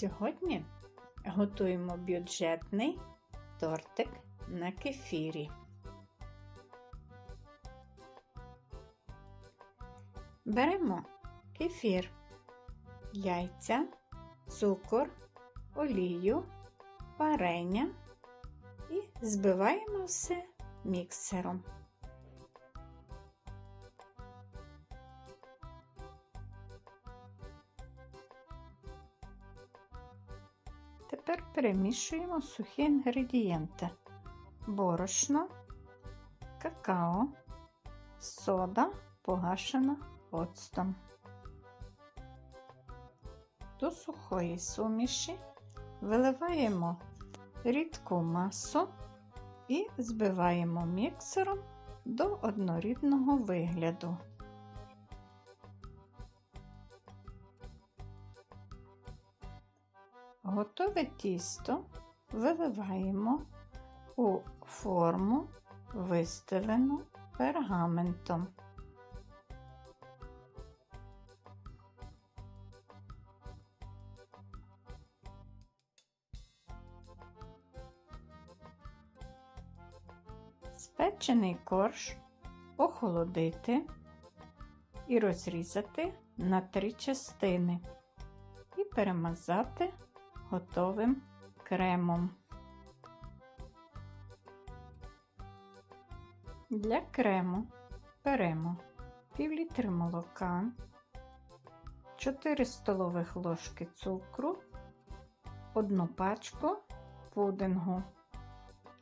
Сьогодні готуємо бюджетний тортик на кефірі. Беремо кефір, яйця, цукор, олію, варення і збиваємо все міксером. Тепер перемішуємо сухі інгредієнти: борошно, какао, сода погашена оцтом. До сухої суміші виливаємо рідку масу і збиваємо міксером до однорідного вигляду. Готове тісто виливаємо у форму, вистелену пергаментом. Спечений корж охолодити і розрізати на три частини і перемазати готовим кремом. Для крему беремо пів літри молока, 4 столових ложки цукру, одну пачку пудингу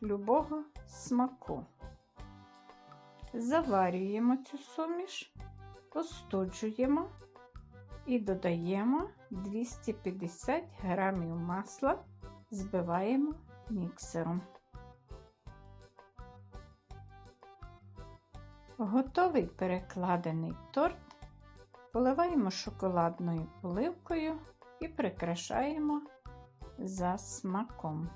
любого смаку. Заварюємо цю суміш, остуджуємо і додаємо 250 грамів масла, збиваємо міксером. Готовий перекладений торт поливаємо шоколадною поливкою і прикрашаємо за смаком.